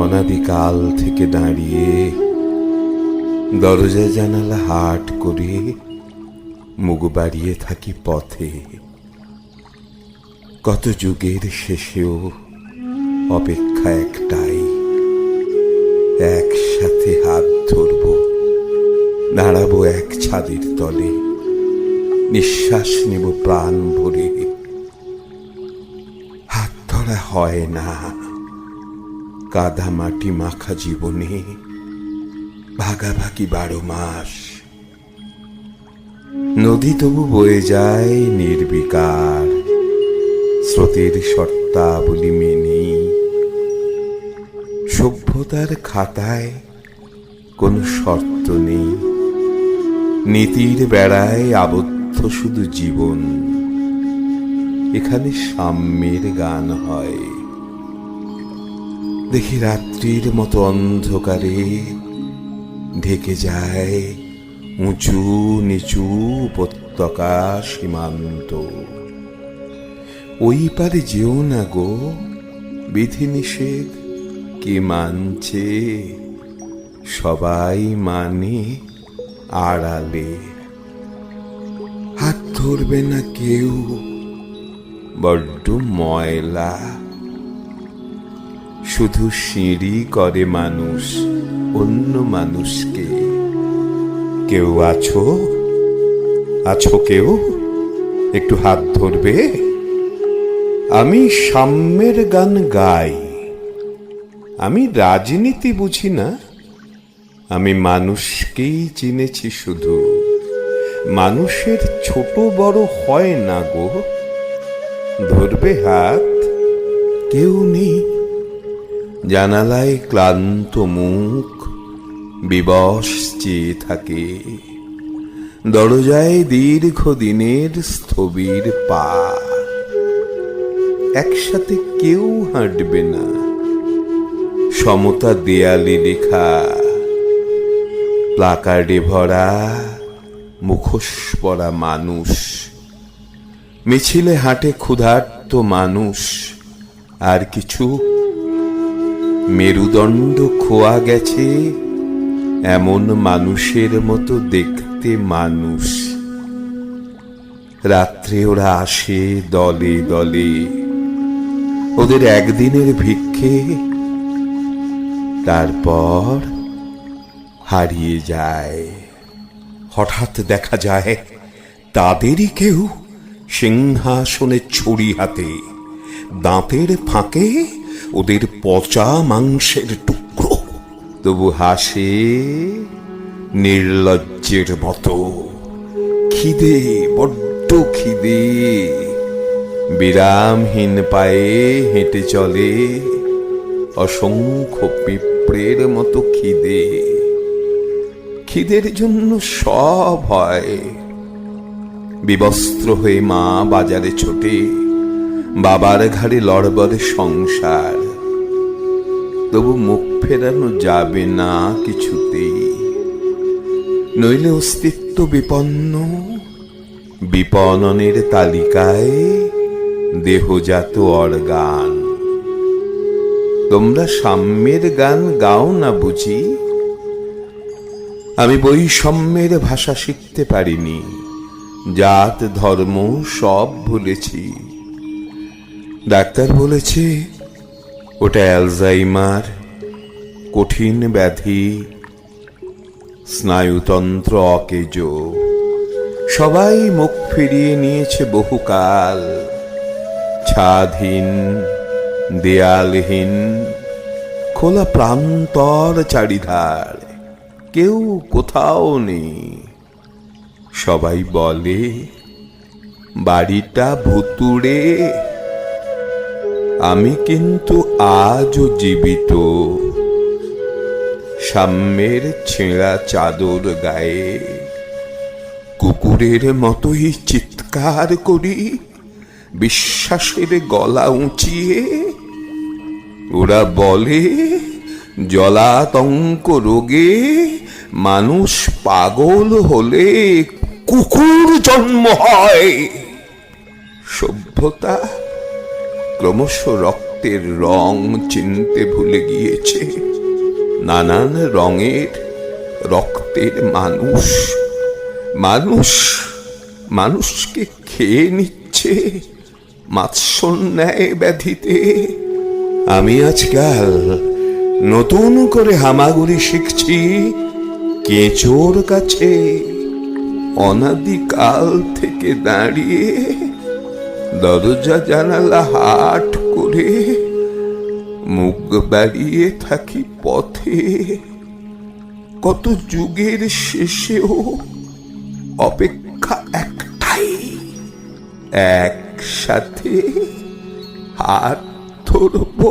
অনাদিকাল থেকে দাঁড়িয়ে দরজা জানালা হাট করে মুখ বাড়িয়ে থাকি পথে। কত যুগের শেষেও অপেক্ষা একটাই, একসাথে হাত ধরব, দাঁড়াবো এক ছাদের তলে, নিঃশ্বাস নেব প্রাণ ভরে। হাত ধরা হয় না। কাদা মাটি মাখা জীবনে, ভাগাভাগি বারো মাস। নদী তবু বয়ে যায় নির্বিকার, স্রোতের শর্তাবলী মেনে। সভ্যতার খাতায় কোনো শর্ত নেই, নীতির বেড়ায় আবদ্ধ শুধু জীবন। এখানে সাম্যের গান হয়। দেখি রাত্রির মতো অন্ধকারে ঢেকে যায় উঁচু নিচু উপত্যকা সীমান্ত। ওই পারে যেও না গো বিধি নিষেধ কে মানছে? সবাই মানে আড়ালে। হাত ধরবে না কেউ, বড্ড ময়লা। শুধু সিঁড়ি করে মানুষ, অন্য মানুষকে। কেউ আছো? আছো কেউ? একটু হাত ধরবে? আমি সাম্যের গান গাই। আমি রাজনীতি বুঝি না। আমি মানুষকেই চিনেছি শুধু। মানুষের ছোট বড় হয় না গো। ধরবে হাত? কেউ নেই। জানালায় ক্লান্ত মুখ বিবশ চেয়ে থাকে। দরজায় দীর্ঘদিনের স্থবির পা। একসাথে কেউ হাঁটবে না। সমতা দেয়ালে লেখা। প্লাকার্ডে ভরা, মুখোশ পরা মানুষ। মিছিলে হাঁটে ক্ষুধার্ত মানুষ। আর কিছু মেরুদণ্ড খোয়া গেছে। এমন মানুষের মতো দেখতে মানুষ। রাত্রে ওরা আসে দলে দলে। ওদের একদিনের ভিক্ষে। তারপর হারিয়ে যায়। হঠাৎ দেখা যায়, তাদেরই কেউ সিংহাসনে ছুরি হাতে, দাঁতের ফাঁকে ওদের পচা মাংসের টুকরো। তবু হাসে নির্লজ্জের মতো। খিদে, বড্ড খিদে। বিরামহীন পায়ে হেঁটে চলে। অসংখ্য পিঁপড়ের মতো খিদে। খিদের জন্য সব হয়। বিবস্ত্র হয়ে মা বাজারে ছোটে। বাবার ঘাড়ে লড়বড়ে সংসার। তবু মুখ ফেরানো যাবে না কিছুতেই। নইলে অস্তিত্ব বিপন্ন। বিপণনের তালিকায় দেহজাত অর্গান। তোমরা সাম্যের গান গাও না বুঝি? আমি বৈষম্যের ভাষা শিখতে পারিনি। জাত, ধর্ম, সব ভুলেছি। ডাক্তার বলেছে, ওটা অ্যালজাইমার কঠিন ব্যাধি, স্নায়ুতন্ত্র অকেজ। সবাই মুখ ফিরিয়ে নিয়েছে বহুকাল। ছাদহীন, দেয়ালহীন, খোলা প্রান্তর চারিধার। কেউ কোথাও নেই। সবাই বলে, বাড়িটা ভুতুড়ে। আমি কিন্তু আজও জীবিত। সাম্যের ছেঁড়া চাদর গায়ে, কুকুরের মতোই চিৎকার করি, বিশ্বাসের গলা উঁচিয়ে। ওরা বলে, জলাতঙ্ক রোগে মানুষ পাগল হলে কুকুর জন্ম হয়। সভ্যতা ক্রমশ রক্ত রক্তের রং চিনতে ভুলে গিয়েছে। নানান রঙের রক্তের মানুষ মানুষ, মানুষকে খেয়ে নিচ্ছে, মাৎসন্যায় ব্যাধিতে আমি আজকাল নতুন করে হামাগুড়ি শিখছি, কেঁচোর কাছে অনাদিকাল থেকে দাঁড়িয়ে দরজা জানালা হাট করে মুখ বাড়িয়ে থাকি পথে। কত যুগের শেষেও অপেক্ষা একটাই, একসাথে হাত ধরবো।